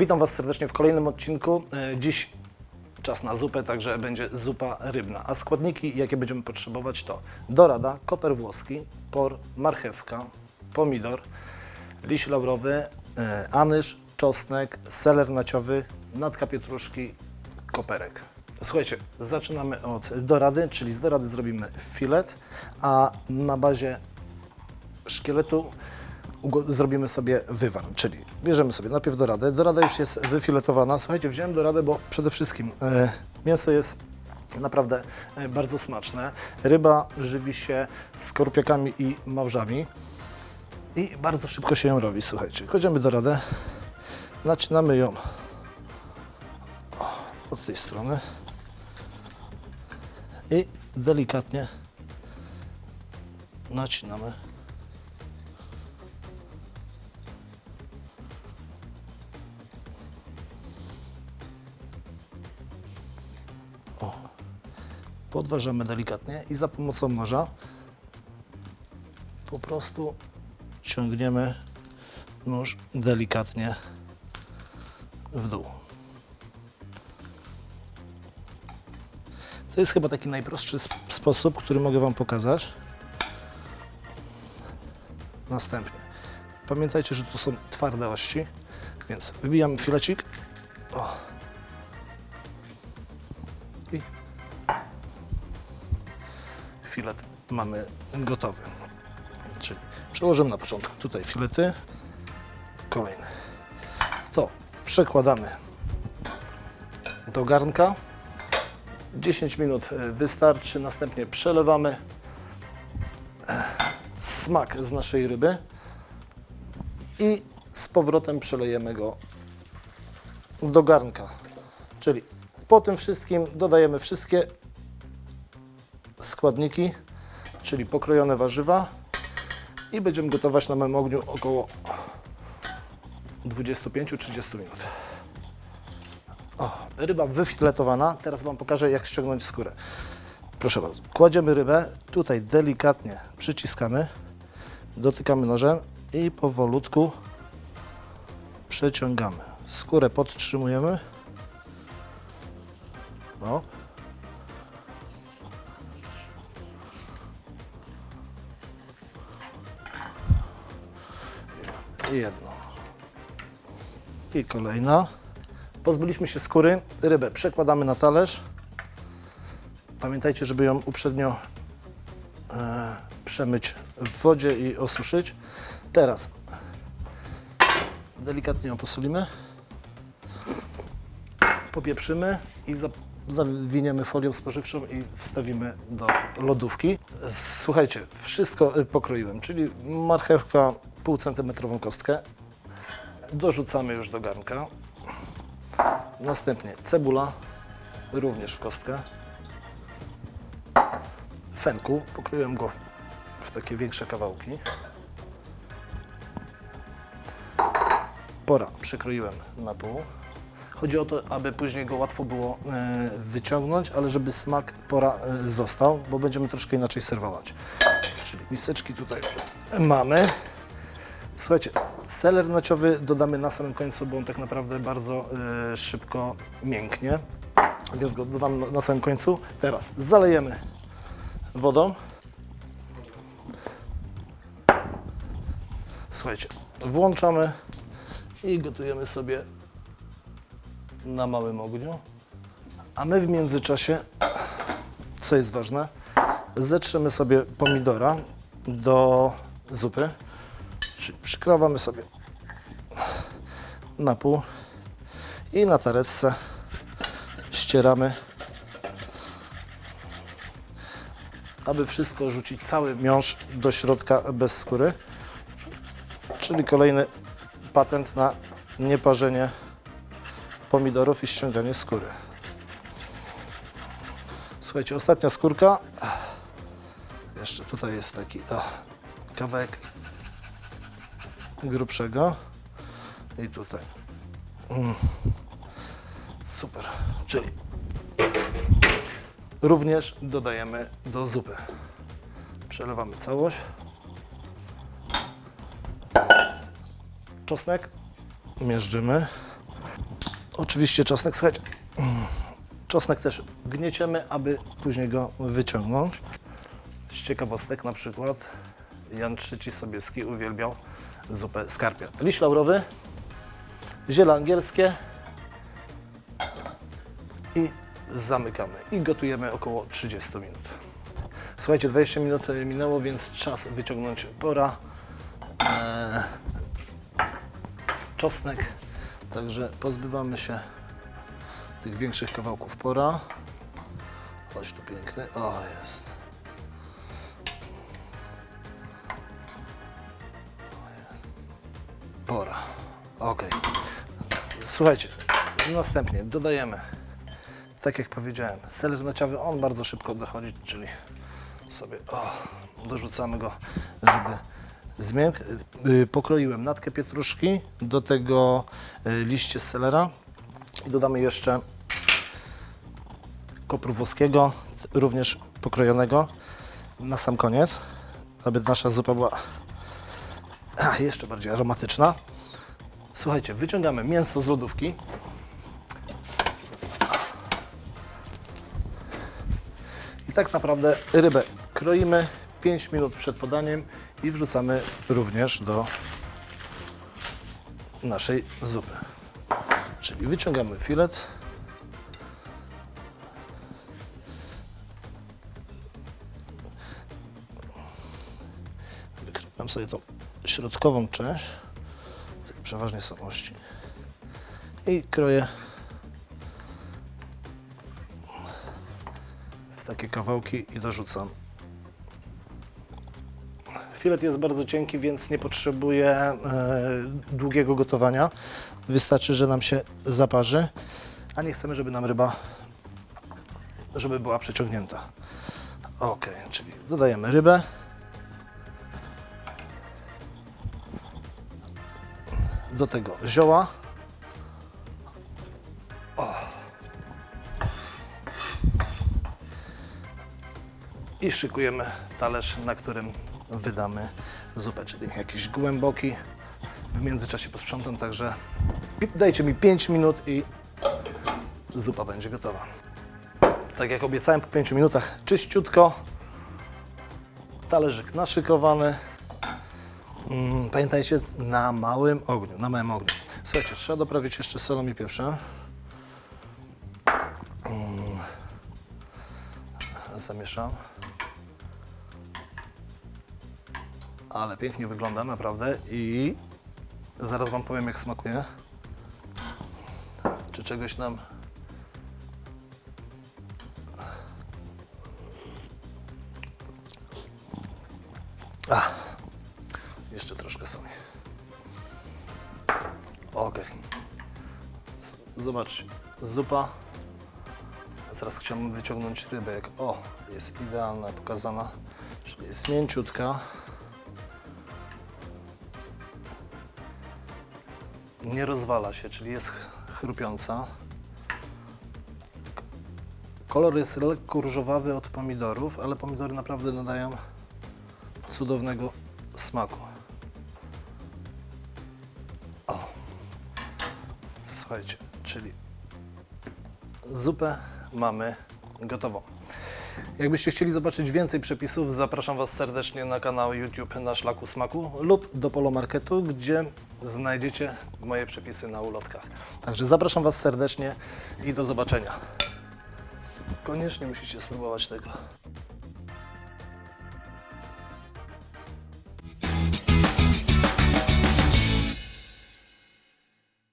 Witam Was serdecznie w kolejnym odcinku. E, Dziś czas na zupę, także będzie zupa rybna. A składniki, jakie będziemy potrzebować to dorada, koper włoski, por, marchewka, pomidor, liść laurowy, e, anyż, czosnek, seler naciowy, natka pietruszki, koperek. Słuchajcie, zaczynamy od dorady, czyli z dorady zrobimy filet, a na bazie szkieletu zrobimy sobie wywar, czyli bierzemy sobie najpierw doradę. Dorada już jest wyfiletowana. Słuchajcie, wziąłem doradę, bo przede wszystkim e, mięso jest naprawdę e, bardzo smaczne. Ryba żywi się skorpiakami i małżami i bardzo szybko się ją robi, słuchajcie. Kładziemy doradę, nacinamy ją od tej strony i delikatnie nacinamy podważamy delikatnie i za pomocą noża po prostu ciągniemy nóż delikatnie w dół. To jest chyba taki najprostszy sp- sposób, który mogę Wam pokazać. Następnie. Pamiętajcie, że to są twarde ości, więc wybijam filecik. O. filet mamy gotowy. Czyli przełożymy na początku tutaj filety, kolejne. To przekładamy do garnka. 10 minut e, wystarczy, następnie przelewamy e, smak z naszej ryby i z powrotem przelejemy go do garnka. Czyli po tym wszystkim dodajemy wszystkie składniki, czyli pokrojone warzywa i będziemy gotować na małym ogniu około 25-30 minut. O, ryba wyfiletowana. Teraz Wam pokażę, jak ściągnąć skórę. Proszę bardzo. Kładziemy rybę, tutaj delikatnie przyciskamy, dotykamy nożem i powolutku przeciągamy. Skórę podtrzymujemy. O, Jedno. I kolejna. Pozbyliśmy się skóry. Rybę przekładamy na talerz. Pamiętajcie, żeby ją uprzednio e, przemyć w wodzie i osuszyć. Teraz delikatnie ją posolimy. Popieprzymy i za, zawiniemy folią spożywczą i wstawimy do lodówki. Słuchajcie, wszystko pokroiłem, czyli marchewka pół centymetrową kostkę. Dorzucamy już do garnka. Następnie cebula, również w kostkę. Fenku, pokroiłem go w takie większe kawałki. Pora przekroiłem na pół. Chodzi o to, aby później go łatwo było e, wyciągnąć, ale żeby smak pora e, został, bo będziemy troszkę inaczej serwować. Czyli miseczki tutaj mamy. Słuchajcie, seler naciowy dodamy na samym końcu, bo on tak naprawdę bardzo e, szybko mięknie. Więc go dodam na, na samym końcu. Teraz zalejemy wodą. Słuchajcie, włączamy i gotujemy sobie na małym ogniu. A my w międzyczasie, co jest ważne, zetrzemy sobie pomidora do zupy. Czyli przykrawamy sobie na pół i na taresce ścieramy, aby wszystko rzucić cały miąższ do środka bez skóry. Czyli kolejny patent na nieparzenie pomidorów i ściąganie skóry. Słuchajcie, ostatnia skórka. Jeszcze tutaj jest taki o, kawałek grubszego. I tutaj. Mm. Super. Czyli również dodajemy do zupy. Przelewamy całość. Czosnek miażdżymy. Oczywiście czosnek, słuchajcie, mm, czosnek też gnieciemy, aby później go wyciągnąć. Z ciekawostek na przykład Jan III Sobieski uwielbiał zupę z karpia. Liść laurowy, ziele angielskie i zamykamy. I gotujemy około 30 minut. Słuchajcie, 20 minut minęło, więc czas wyciągnąć pora. Eee, czosnek. Także pozbywamy się tych większych kawałków pora. Chodź tu piękny. O, jest. Pora. Ok. Słuchajcie, następnie dodajemy, tak jak powiedziałem, seler naciawy, on bardzo szybko dochodzi, czyli sobie o, dorzucamy go, żeby zmiękł. Y, Pokroiłem natkę pietruszki, do tego y, liście selera i dodamy jeszcze kopru włoskiego, również pokrojonego na sam koniec, aby nasza zupa była a, jeszcze bardziej aromatyczna. Słuchajcie, wyciągamy mięso z lodówki. I tak naprawdę rybę kroimy 5 minut przed podaniem i wrzucamy również do naszej zupy. Czyli wyciągamy filet. Wykrywam sobie tą środkową część, przeważnie samości i kroję w takie kawałki i dorzucam. Filet jest bardzo cienki, więc nie potrzebuje e, długiego gotowania. Wystarczy, że nam się zaparzy, a nie chcemy, żeby nam ryba żeby była przeciągnięta. Ok, czyli dodajemy rybę. Do tego zioła. i szykujemy talerz, na którym wydamy zupę, czyli jakiś głęboki. W międzyczasie posprzątam, także dajcie mi 5 minut i zupa będzie gotowa. Tak jak obiecałem, po 5 minutach czyściutko, talerzyk naszykowany. Mm, Pamiętajcie, na małym ogniu, na małym ogniu. Słuchajcie, trzeba doprawić jeszcze solą i pieprzem. Mm. Zamieszam. ale pięknie wygląda naprawdę i zaraz Wam powiem jak smakuje. Czy czegoś nam A, jeszcze troszkę soli. Ok. Z- Zobaczcie, zupa. Zaraz chciałbym wyciągnąć rybę. Jak, o, jest idealna, pokazana. Czyli jest mięciutka. nie rozwala się, czyli jest ch- chrupiąca. Kolor jest lekko różowawy od pomidorów, ale pomidory naprawdę nadają cudownego smaku. Słuchajcie, czyli zupę mamy gotową. Jakbyście chcieli zobaczyć więcej przepisów, zapraszam Was serdecznie na kanał YouTube Na Szlaku Smaku lub do Polomarketu, gdzie znajdziecie moje przepisy na ulotkach. Także zapraszam Was serdecznie i do zobaczenia. Koniecznie musicie spróbować tego.